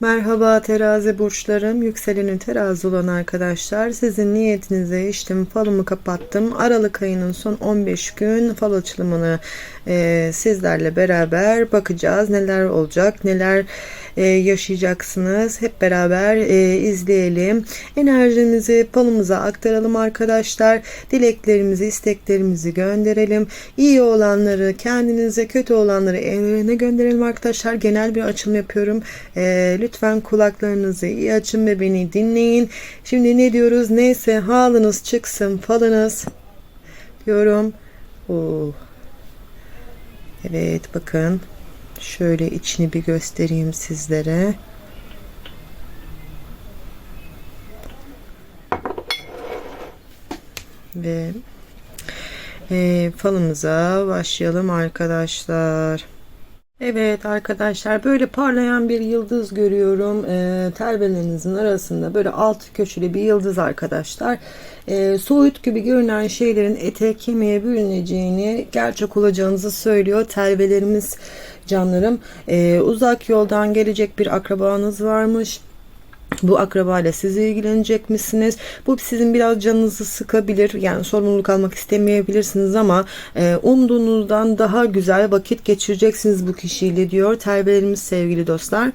Merhaba terazi burçlarım, yükselenin terazi olan arkadaşlar. Sizin niyetinize içtim, falımı kapattım. Aralık ayının son 15 gün fal açılımını e, sizlerle beraber bakacağız. Neler olacak, neler e, yaşayacaksınız. Hep beraber e, izleyelim. Enerjimizi falımıza aktaralım arkadaşlar. Dileklerimizi, isteklerimizi gönderelim. İyi olanları kendinize, kötü olanları evrene gönderelim arkadaşlar. Genel bir açılım yapıyorum. E, lütfen kulaklarınızı iyi açın ve beni dinleyin. Şimdi ne diyoruz? Neyse halınız çıksın falınız diyorum. Oh. Evet bakın. Şöyle içini bir göstereyim sizlere. Ve e, falımıza başlayalım arkadaşlar. Evet arkadaşlar böyle parlayan bir yıldız görüyorum. E, telvelerinizin arasında böyle alt köşeli bir yıldız arkadaşlar. E, soğut gibi görünen şeylerin ete kemiğe bürüneceğini gerçek olacağınızı söylüyor. Telvelerimiz canlarım. E, uzak yoldan gelecek bir akrabanız varmış. Bu akrabayla siz ilgilenecek misiniz? Bu sizin biraz canınızı sıkabilir. Yani sorumluluk almak istemeyebilirsiniz ama e, umduğunuzdan daha güzel vakit geçireceksiniz bu kişiyle diyor. Terbiyelerimiz sevgili dostlar.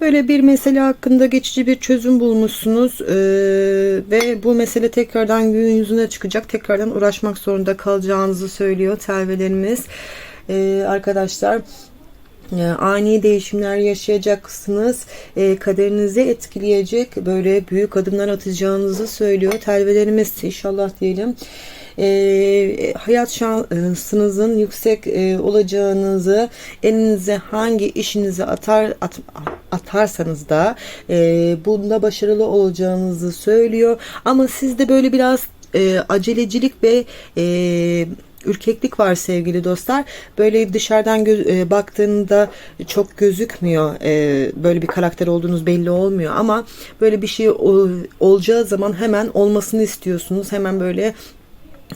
Böyle bir mesele hakkında geçici bir çözüm bulmuşsunuz ee, ve bu mesele tekrardan gün yüzüne çıkacak. Tekrardan uğraşmak zorunda kalacağınızı söylüyor telvelerimiz. Ee, arkadaşlar ani değişimler yaşayacaksınız. E, kaderinizi etkileyecek böyle büyük adımlar atacağınızı söylüyor. Telvelerimiz inşallah diyelim. E, hayat şansınızın yüksek e, olacağınızı elinize hangi işinizi atar at, atarsanız da e, bunda başarılı olacağınızı söylüyor. Ama sizde böyle biraz e, acelecilik ve e, ürkeklik var sevgili dostlar. Böyle dışarıdan göz, e, baktığında çok gözükmüyor. E, böyle bir karakter olduğunuz belli olmuyor ama böyle bir şey o, olacağı zaman hemen olmasını istiyorsunuz. Hemen böyle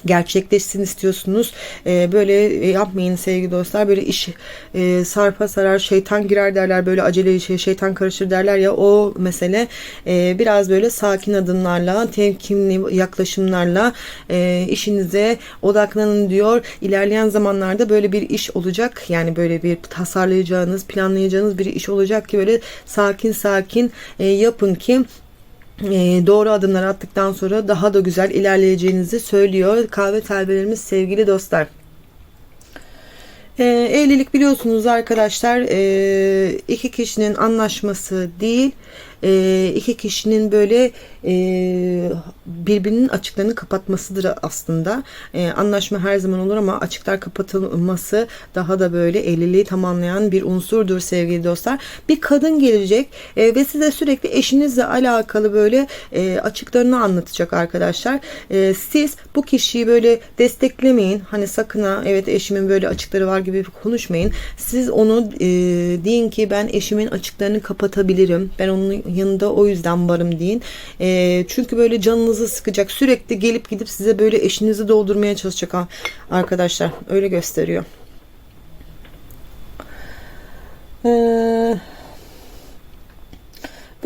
gerçekleşsin istiyorsunuz. Ee, böyle yapmayın sevgili dostlar. Böyle iş e, sarpa sarar şeytan girer derler. Böyle acele şey, şeytan karışır derler ya o mesele e, biraz böyle sakin adımlarla temkinli yaklaşımlarla e, işinize odaklanın diyor. İlerleyen zamanlarda böyle bir iş olacak. Yani böyle bir tasarlayacağınız planlayacağınız bir iş olacak ki böyle sakin sakin e, yapın ki e, doğru adımlar attıktan sonra daha da güzel ilerleyeceğinizi söylüyor. Kahve telbelerimiz sevgili dostlar. E, evlilik biliyorsunuz arkadaşlar e, iki kişinin anlaşması değil e, iki kişinin böyle e, birbirinin açıklarını kapatmasıdır aslında. E, anlaşma her zaman olur ama açıklar kapatılması daha da böyle evliliği tamamlayan bir unsurdur sevgili dostlar. Bir kadın gelecek e, ve size sürekli eşinizle alakalı böyle e, açıklarını anlatacak arkadaşlar. E, siz bu kişiyi böyle desteklemeyin. Hani sakın ha evet eşimin böyle açıkları var gibi konuşmayın. Siz onu e, deyin ki ben eşimin açıklarını kapatabilirim. Ben onun yanında o yüzden varım deyin. E, çünkü böyle canınızı sıkacak. Sürekli gelip gidip size böyle eşinizi doldurmaya çalışacak arkadaşlar. Öyle gösteriyor. Eee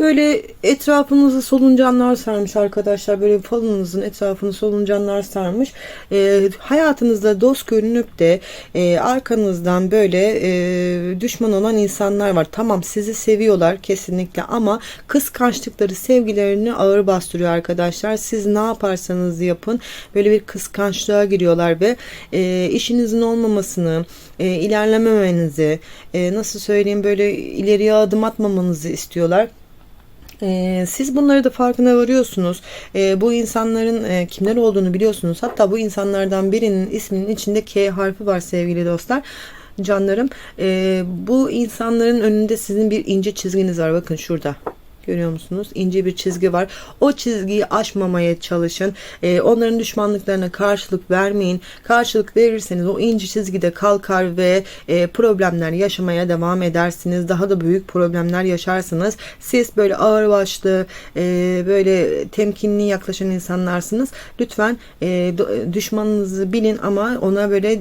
Böyle etrafınızı soluncanlar sarmış arkadaşlar. Böyle falınızın etrafını soluncanlar sarmış. E, hayatınızda dost görünüp de e, arkanızdan böyle e, düşman olan insanlar var. Tamam sizi seviyorlar kesinlikle ama kıskançlıkları sevgilerini ağır bastırıyor arkadaşlar. Siz ne yaparsanız yapın böyle bir kıskançlığa giriyorlar ve e, işinizin olmamasını, e, ilerlememenizi, e, nasıl söyleyeyim böyle ileriye adım atmamanızı istiyorlar. Ee, siz bunları da farkına varıyorsunuz. Ee, bu insanların e, kimler olduğunu biliyorsunuz. Hatta bu insanlardan birinin isminin içinde K harfi var sevgili dostlar canlarım. Ee, bu insanların önünde sizin bir ince çizginiz var. Bakın şurada. Görüyor musunuz? İnce bir çizgi var. O çizgiyi aşmamaya çalışın. Ee, onların düşmanlıklarına karşılık vermeyin. Karşılık verirseniz o ince çizgide kalkar ve e, problemler yaşamaya devam edersiniz. Daha da büyük problemler yaşarsınız. Siz böyle ağır başlı, e, böyle temkinli yaklaşan insanlarsınız. Lütfen e, düşmanınızı bilin ama ona böyle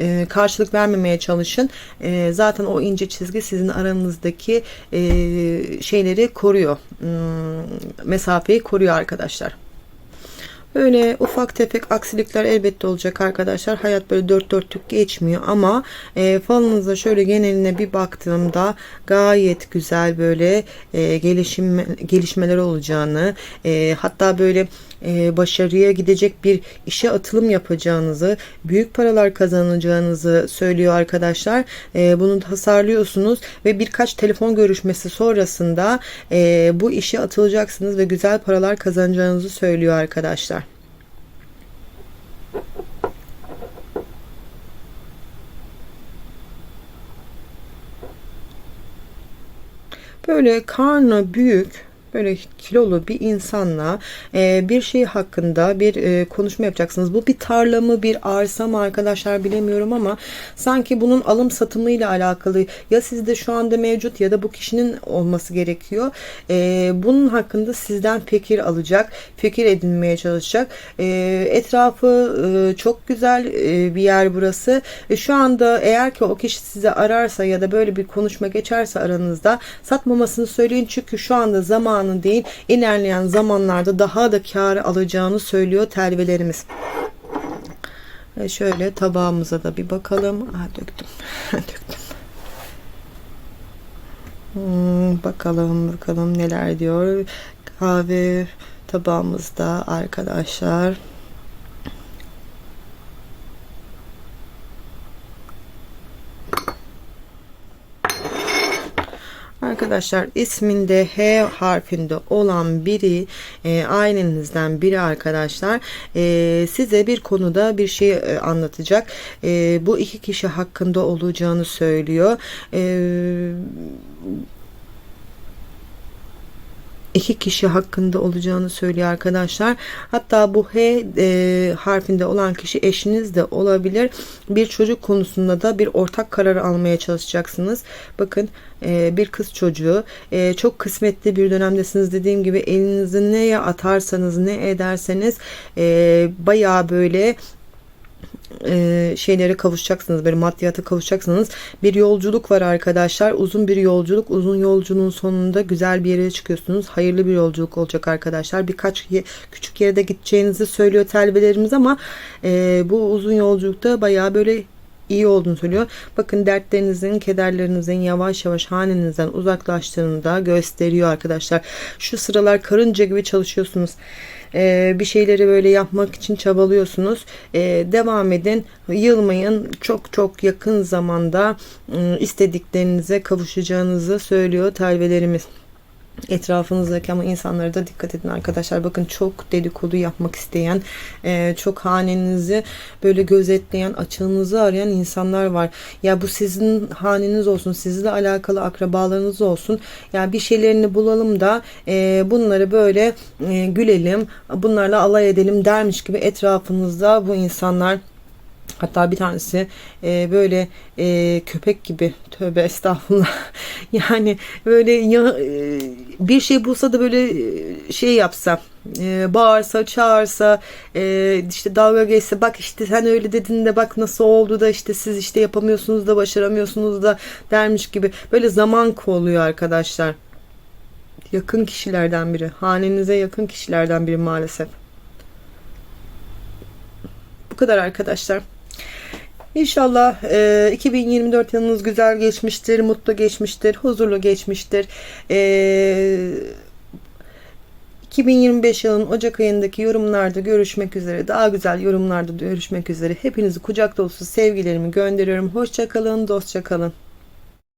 e, karşılık vermemeye çalışın. E, zaten o ince çizgi sizin aranızdaki e, şeyleri koruyor. Hmm, mesafeyi koruyor arkadaşlar. Böyle ufak tefek aksilikler elbette olacak arkadaşlar. Hayat böyle dört dörtlük geçmiyor ama e, falınıza şöyle geneline bir baktığımda gayet güzel böyle e, gelişim gelişmeler olacağını e, hatta böyle e, başarıya gidecek bir işe atılım yapacağınızı, büyük paralar kazanacağınızı söylüyor arkadaşlar. E, bunu tasarlıyorsunuz ve birkaç telefon görüşmesi sonrasında e, bu işe atılacaksınız ve güzel paralar kazanacağınızı söylüyor arkadaşlar. Böyle karnı büyük böyle kilolu bir insanla e, bir şey hakkında bir e, konuşma yapacaksınız. Bu bir tarla mı bir arsa mı arkadaşlar bilemiyorum ama sanki bunun alım satımıyla alakalı ya sizde şu anda mevcut ya da bu kişinin olması gerekiyor. E, bunun hakkında sizden fikir alacak, fikir edinmeye çalışacak. E, etrafı e, çok güzel e, bir yer burası. E, şu anda eğer ki o kişi size ararsa ya da böyle bir konuşma geçerse aranızda satmamasını söyleyin çünkü şu anda zaman zamanı değil ilerleyen zamanlarda daha da kar alacağını söylüyor telvelerimiz. Ve şöyle tabağımıza da bir bakalım. Aa, döktüm. döktüm. Hmm, bakalım bakalım neler diyor. Kahve tabağımızda arkadaşlar. Arkadaşlar isminde H harfinde olan biri e, ailenizden biri arkadaşlar e, size bir konuda bir şey e, anlatacak. E, bu iki kişi hakkında olacağını söylüyor. E, iki kişi hakkında olacağını söylüyor arkadaşlar. Hatta bu H e, harfinde olan kişi eşiniz de olabilir. Bir çocuk konusunda da bir ortak karar almaya çalışacaksınız. Bakın e, bir kız çocuğu e, çok kısmetli bir dönemdesiniz. Dediğim gibi elinizi neye atarsanız ne ederseniz e, bayağı böyle e, şeylere kavuşacaksınız. Böyle maddiyata kavuşacaksınız. Bir yolculuk var arkadaşlar. Uzun bir yolculuk. Uzun yolculuğun sonunda güzel bir yere çıkıyorsunuz. Hayırlı bir yolculuk olacak arkadaşlar. Birkaç ye, küçük yere de gideceğinizi söylüyor telbelerimiz ama e, bu uzun yolculukta bayağı böyle iyi olduğunu söylüyor. Bakın dertlerinizin, kederlerinizin yavaş yavaş hanenizden uzaklaştığını da gösteriyor arkadaşlar. Şu sıralar karınca gibi çalışıyorsunuz. Ee, bir şeyleri böyle yapmak için çabalıyorsunuz. Ee, devam edin. Yılmayın. Çok çok yakın zamanda ıı, istediklerinize kavuşacağınızı söylüyor telvelerimiz etrafınızdaki ama insanlara da dikkat edin arkadaşlar. Bakın çok dedikodu yapmak isteyen, e, çok hanenizi böyle gözetleyen, açığınızı arayan insanlar var. Ya bu sizin haneniz olsun, sizle alakalı akrabalarınız olsun. Ya bir şeylerini bulalım da e, bunları böyle e, gülelim, bunlarla alay edelim dermiş gibi etrafınızda bu insanlar Hatta bir tanesi e, böyle e, köpek gibi. Tövbe estağfurullah. Yani böyle ya, e, bir şey bulsa da böyle e, şey yapsa e, bağırsa çağırsa e, işte dalga geçse bak işte sen öyle dedin de bak nasıl oldu da işte siz işte yapamıyorsunuz da başaramıyorsunuz da dermiş gibi. Böyle zaman kolluyor arkadaşlar. Yakın kişilerden biri. Hanenize yakın kişilerden biri maalesef. Bu kadar arkadaşlar İnşallah e, 2024 yılınız güzel geçmiştir, mutlu geçmiştir, huzurlu geçmiştir. E, 2025 yılının Ocak ayındaki yorumlarda görüşmek üzere, daha güzel yorumlarda görüşmek üzere. Hepinizi kucak dolusu sevgilerimi gönderiyorum. Hoşçakalın, dostça kalın.